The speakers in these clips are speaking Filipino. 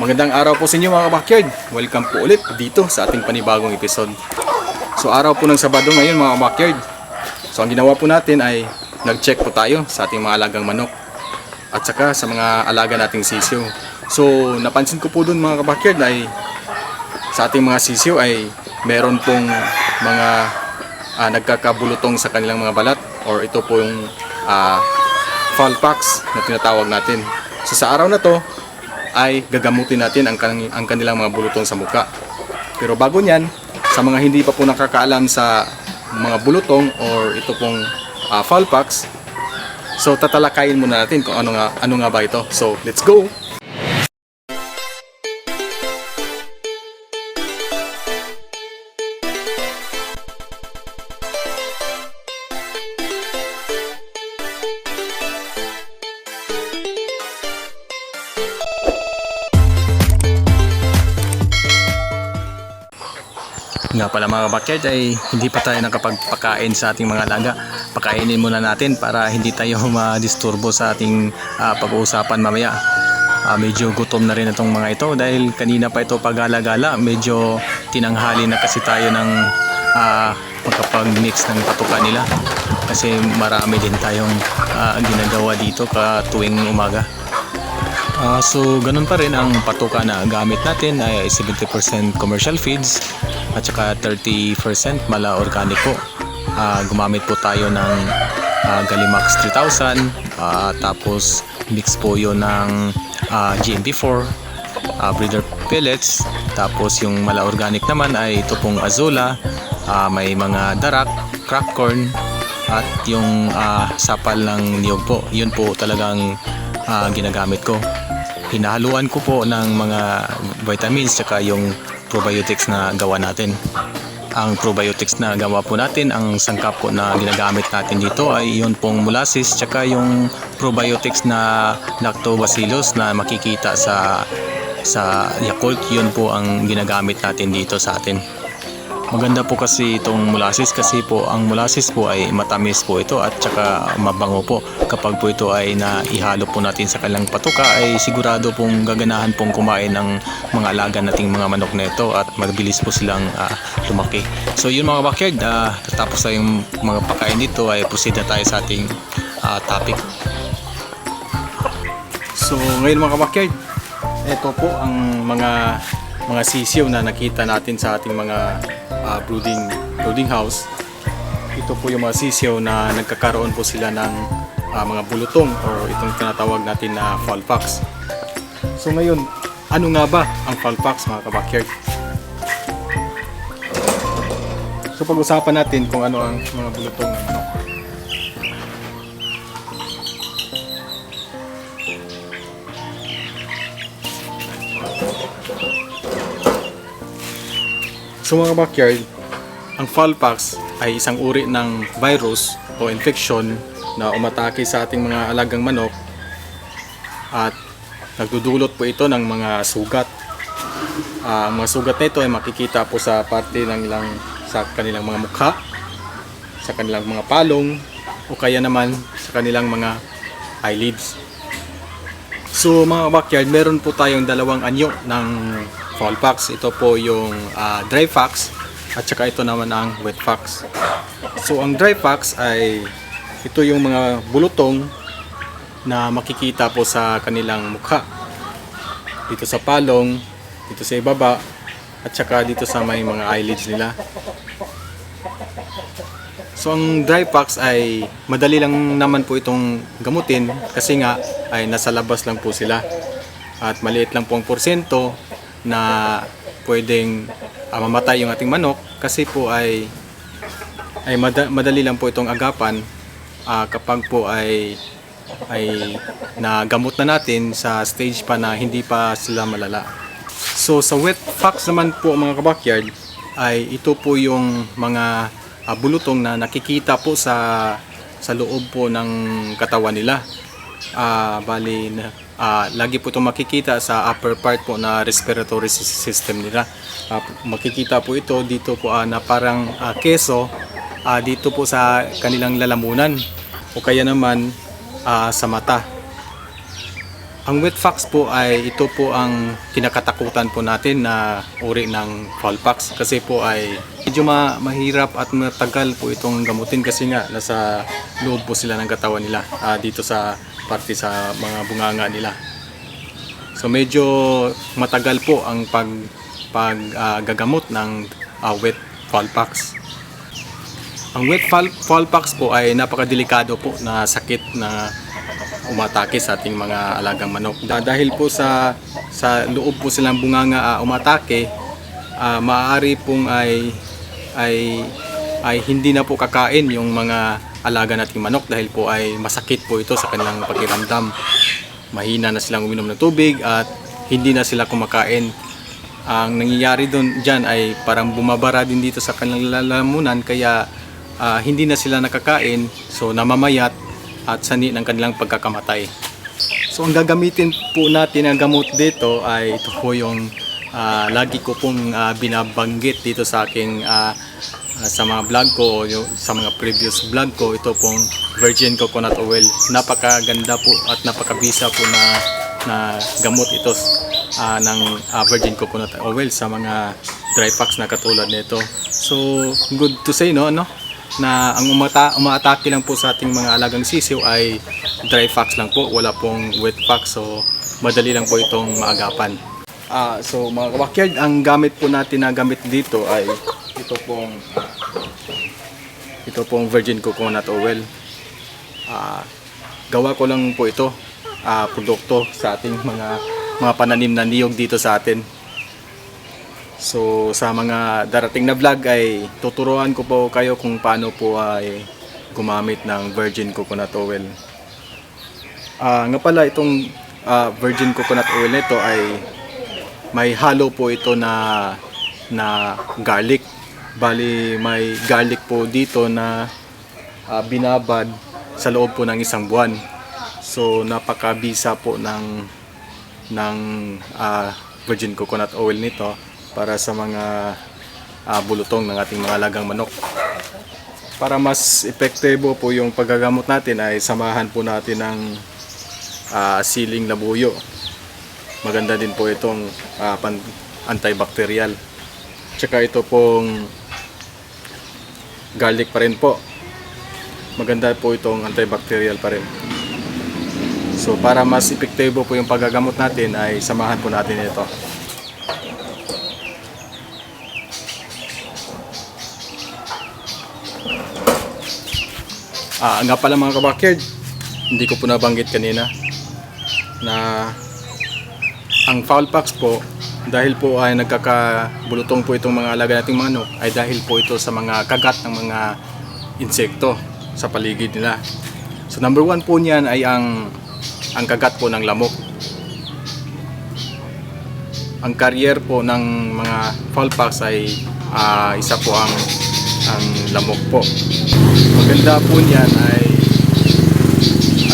Magandang araw po sa inyo mga kabakyard. Welcome po ulit dito sa ating panibagong episode. So araw po ng Sabado ngayon mga kabakyard. So ang ginawa po natin ay nag-check po tayo sa ating mga alagang manok at saka sa mga alaga nating sisiyo. So napansin ko po dun mga kabakyard ay sa ating mga sisiyo ay meron pong mga ah, nagkakabulutong sa kanilang mga balat or ito po yung ah, fall packs na tinatawag natin. So sa araw na to ay gagamutin natin ang, kan- ang kanilang mga bulutong sa muka. Pero bago niyan, sa mga hindi pa po nakakaalam sa mga bulutong or ito pong ah, fall packs, so tatalakayin muna natin kung ano nga, ano nga ba ito. So let's go! Nga pala mga kabakyard ay hindi pa tayo nakapagpakain sa ating mga alaga. Pakainin muna natin para hindi tayo ma-disturbo sa ating ah, pag-uusapan mamaya. Ah, medyo gutom na rin itong mga ito dahil kanina pa ito pagala-gala. Medyo tinanghali na kasi tayo ng ah, pagkapag-mix ng patuka nila. Kasi marami din tayong ah, ginagawa dito ka tuwing umaga. Ah, so ganun pa rin ang patuka na gamit natin ay 70% commercial feeds at saka 30% mala organic po. Ah, gumamit po tayo ng ah, Galimax 3000 ah, tapos mix po yun ng ah, GMP4 ah, breeder pellets tapos yung mala organic naman ay ito pong Azula ah, may mga darak, crack corn at yung ah, sapal ng niyog po yun po talagang ah, ginagamit ko hinahaluan ko po ng mga vitamins tsaka yung probiotics na gawa natin. Ang probiotics na gawa po natin ang sangkap po na ginagamit natin dito ay yun pong molasses tsaka yung probiotics na lactobacillus na makikita sa sa Yakult. Yun po ang ginagamit natin dito sa atin Maganda po kasi itong molasses kasi po ang molasses po ay matamis po ito at saka mabango po. Kapag po ito ay naihalo po natin sa kanilang patuka ay sigurado pong gaganahan pong kumain ng mga alaga nating mga manok na ito at mabilis po silang ah, lumaki. So yun mga backyard, uh, tapos tayong mga pagkain dito ay proceed na tayo sa ating ah, topic. So ngayon mga backyard, ito po ang mga mga sisiyo na nakita natin sa ating mga ah, brooding brooding house. Ito po yung mga sisiyo na nagkakaroon po sila ng ah, mga bulutong or itong tinatawag natin na fall pox. So ngayon, ano nga ba ang fall pox mga kabakyard? So pag-usapan natin kung ano ang mga bulutong So mga backyard, ang Fowlpox ay isang uri ng virus o infection na umatake sa ating mga alagang manok at nagdudulot po ito ng mga sugat. Ah, ang mga sugat na ito ay makikita po sa parte ng ilang sa kanilang mga mukha, sa kanilang mga palong o kaya naman sa kanilang mga eyelids. So mga backyard, meron po tayong dalawang anyo ng fall fox. Ito po yung ah, dry fox at saka ito naman ang wet fox. So ang dry fox ay ito yung mga bulutong na makikita po sa kanilang mukha. Dito sa palong, dito sa ibaba, at saka dito sa may mga eyelids nila. So ang dry fox ay madali lang naman po itong gamutin kasi nga ay nasa labas lang po sila. At maliit lang po ang porsyento na pwedeng ah, mamatay yung ating manok kasi po ay ay mada- madali lang po itong agapan ah, kapag po ay ay nagamot na natin sa stage pa na hindi pa sila malala. So sa wet fox naman po mga kabakyard ay ito po yung mga ah, bulutong na nakikita po sa sa loob po ng katawan nila. Ah, bali na ah, lagi po itong makikita sa upper part po na respiratory sys- system nila. Ah, makikita po ito dito po ah, na parang ah, keso ah, dito po sa kanilang lalamunan o kaya naman ah, sa mata. Ang wet fox po ay ito po ang kinakatakutan po natin na uri ng fowl pox kasi po ay medyo ma- mahirap at matagal po itong gamutin kasi nga nasa loob po sila ng katawan nila ah, dito sa parte sa mga bunganga nila. So medyo matagal po ang pag pag ah, gagamot ng ah, wet fowl pox. Ang wet fowl pox po ay napakadelikado po na sakit na umatake sa ating mga alagang manok. Da- dahil po sa sa loob po silang bunganga ah, umatake, ah, maaari pong ay ay ay hindi na po kakain yung mga alaga nating manok dahil po ay masakit po ito sa kanilang pakiramdam. Mahina na silang uminom ng tubig at hindi na sila kumakain. Ang nangyayari doon diyan ay parang bumabara din dito sa kanilang lalamunan kaya ah, hindi na sila nakakain so namamayat at sani ng kanilang pagkakamatay. So ang gagamitin po natin ang gamot dito ay ito po yung ah, lagi ko pong ah, binabanggit dito sa aking ah, sa mga vlog ko yung, sa mga previous vlog ko ito pong virgin coconut oil. Napakaganda po at napakabisa po na na gamot ito ah, ng ah, virgin coconut oil sa mga dry packs na katulad nito. So good to say no ano na ang umata umaatake lang po sa ating mga alagang sisiw ay dry fox lang po, wala pong wet fox so madali lang po itong maagapan. Ah, so mga kawakyard, ang gamit po natin na gamit dito ay ito pong ah, ito pong virgin coconut oil. Ah, gawa ko lang po ito ah, produkto sa ating mga mga pananim na niyog dito sa atin. So sa mga darating na vlog ay tuturuan ko po kayo kung paano po ay gumamit ng virgin coconut oil. Ah, nga pala itong ah, virgin coconut oil nito ay may halo po ito na na garlic. Bali may garlic po dito na ah, binabad sa loob po ng isang buwan. So napakabisa po ng ng ah, virgin coconut oil nito para sa mga ah, bulutong ng ating mga lagang manok. Para mas epektibo po yung paggagamot natin ay samahan po natin ng ah, siling labuyo. Maganda din po itong ah, pan- antibacterial. Tsaka ito pong garlic pa rin po. Maganda po itong antibacterial pa rin. So para mas epektibo po yung paggagamot natin ay samahan po natin ito. Ah, nga pala mga kabakyard, hindi ko po nabanggit kanina na ang foul pox po dahil po ay nagkakabulutong po itong mga alaga nating manok ay dahil po ito sa mga kagat ng mga insekto sa paligid nila. So number one po niyan ay ang ang kagat po ng lamok. Ang carrier po ng mga foul pox ay ah, isa po ang ang lamok po. Maganda po niyan ay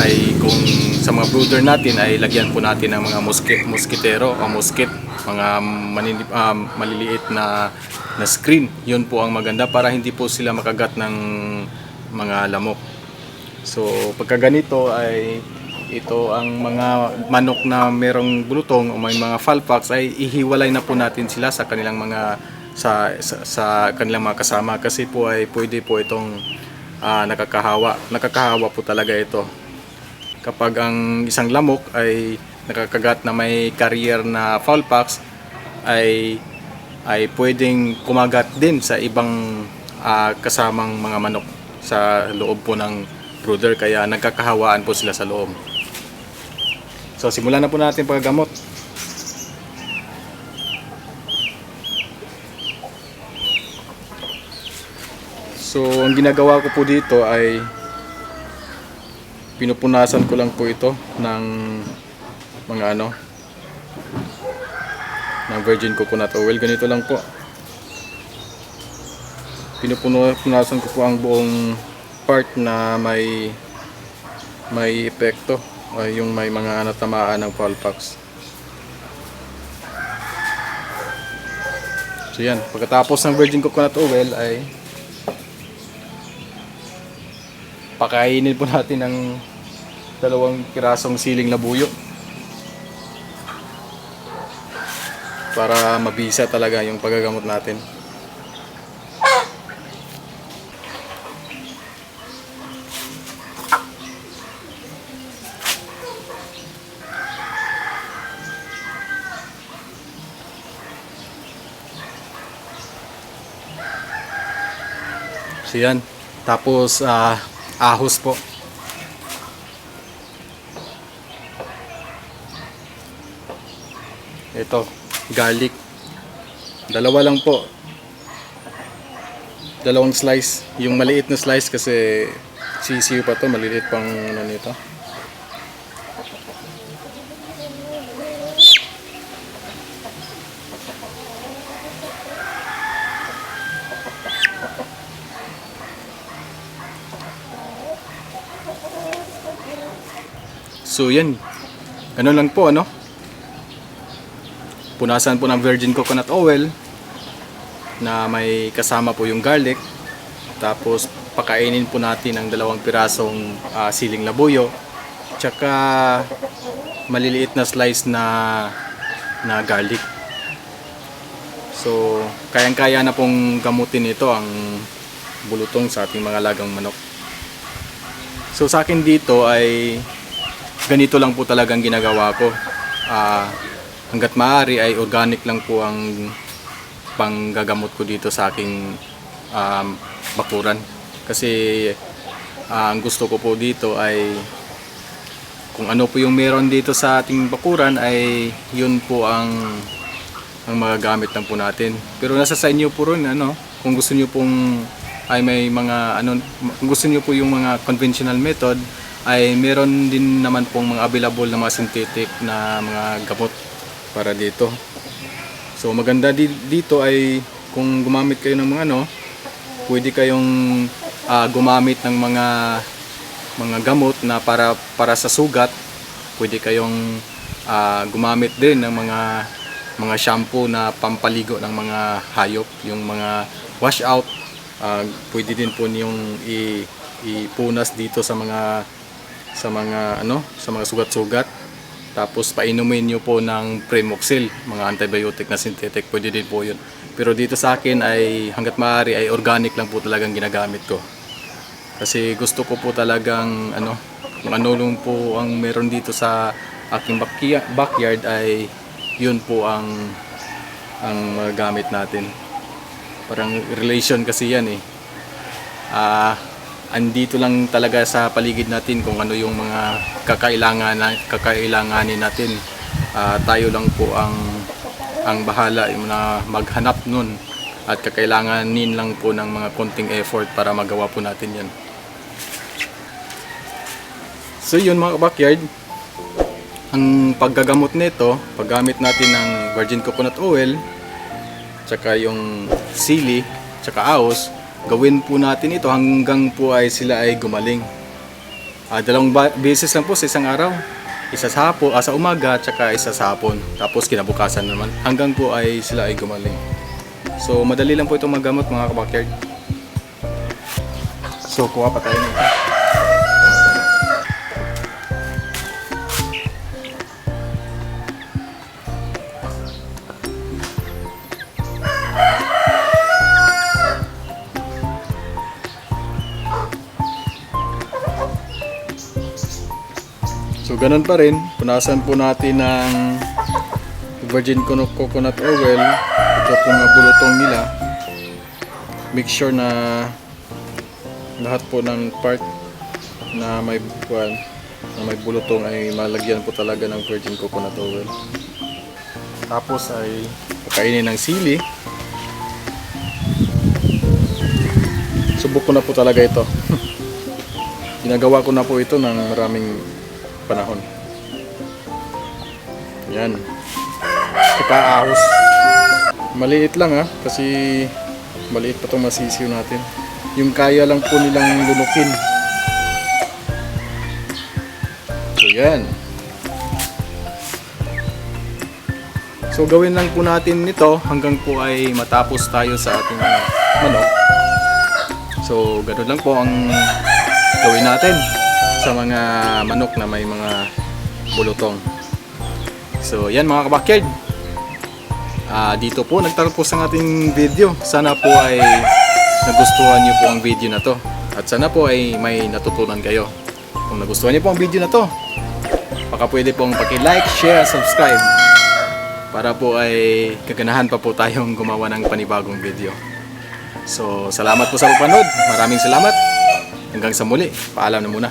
ay kung sa mga brooder natin ay lagyan po natin ng mga mosquito, mosquitero o mosquit, mga manini, ah, maliliit na na screen. Yun po ang maganda para hindi po sila makagat ng mga lamok. So pagka ganito ay ito ang mga manok na merong bulutong o may mga falpax ay ihiwalay na po natin sila sa kanilang mga sa, sa, sa kanilang mga kasama kasi po ay pwede po itong ah, nakakahawa. Nakakahawa po talaga ito. Kapag ang isang lamok ay nakakagat na may carrier na foul pox ay ay pwedeng kumagat din sa ibang ah, kasamang mga manok sa loob po ng brooder kaya nagkakahawaan po sila sa loob. So simulan na po natin paggamot. So ang ginagawa ko po dito ay pinupunasan ko lang po ito ng mga ano ng virgin coconut oil. Ganito lang po. Pinupunasan ko po ang buong part na may may epekto o yung may mga natamaan ng foul pox so yan. Pagkatapos ng virgin coconut oil ay pakainin po natin ng dalawang kirasong siling labuyo. para mabisa talaga yung paggagamot natin. So yan. Tapos ah, ahos po. Ito, garlic. Dalawa lang po. Dalawang slice. Yung maliit na slice kasi sisiyo pa to, maliliit pang ano nito. So yan. Ganun lang po ano. Punasan po ng virgin coconut oil na may kasama po yung garlic. Tapos pakainin po natin ang dalawang pirasong ah, siling labuyo. Tsaka maliliit na slice na na garlic. So, kayang-kaya na pong gamutin ito ang bulutong sa ating mga lagang manok. So, sa akin dito ay ganito lang po talagang ginagawa ko. Ah, hanggat maaari ay organic lang po ang panggagamot ko dito sa aking um, bakuran. Kasi ah, ang gusto ko po dito ay kung ano po yung meron dito sa ating bakuran ay yun po ang ang magagamit lang po natin. Pero nasa sa inyo po rin ano, kung gusto niyo pong ay may mga ano kung gusto niyo po yung mga conventional method ay meron din naman pong mga available na mga synthetic na mga gamot para dito. So maganda di- dito ay kung gumamit kayo ng mga ano, pwede kayong ah, gumamit ng mga mga gamot na para para sa sugat. Pwede kayong ah, gumamit din ng mga mga shampoo na pampaligo ng mga hayop, yung mga wash out. Ah, pwede din po niyong ipunas dito sa mga sa mga ano, sa mga sugat-sugat. Tapos painumin niyo po ng Premoxil, mga antibiotic na synthetic, pwede din po 'yun. Pero dito sa akin ay hangga't maaari ay organic lang po talagang ginagamit ko. Kasi gusto ko po talagang ano, kung ano lang po ang meron dito sa aking backyard, ay yun po ang ang magagamit natin. Parang relation kasi yan eh. Ah, andito lang talaga sa paligid natin kung ano yung mga kakailangan kakailanganin natin. Ah, tayo lang po ang ang bahala yung na maghanap nun at kakailanganin lang po ng mga konting effort para magawa po natin yan. So yun mga backyard, ang paggagamot nito, paggamit natin ng virgin coconut oil, tsaka yung sili, tsaka aos, gawin po natin ito hanggang po ay sila ay gumaling. Ah, dalawang beses lang po sa isang araw. Isa sa hapon, ah, sa umaga, tsaka isa sa hapon. Tapos kinabukasan naman. Hanggang po ay sila ay gumaling. So, madali lang po itong magamot mga kabakyard. So, kuha pa tayo nito. So ganun pa rin, punasan po natin ng virgin coconut oil. Ito po mga bulutong nila. Make sure na lahat po ng part na may buwan, na may bulutong ay malagyan po talaga ng virgin coconut oil. Tapos ay pakainin ng sili. Subok ko na po talaga ito. Ginagawa ko na po ito ng maraming panahon. Yan. Saka ahos. Maliit lang ha, kasi maliit pa itong masisiw natin. Yung kaya lang po nilang lunukin. So yan. So gawin lang po natin nito hanggang po ay matapos tayo sa ating manok. So ganun lang po ang gawin natin sa mga manok na may mga bulutong. So yan mga kabakyard. Ah, dito po nagtatapos ang ating video. Sana po ay nagustuhan niyo po ang video na to. At sana po ay may natutunan kayo. Kung nagustuhan niyo po ang video na to, baka pwede pong paki-like, share, subscribe para po ay kaganahan pa po tayong gumawa ng panibagong video. So, salamat po sa pagpanood. Maraming salamat. Hanggang sa muli. Paalam na muna.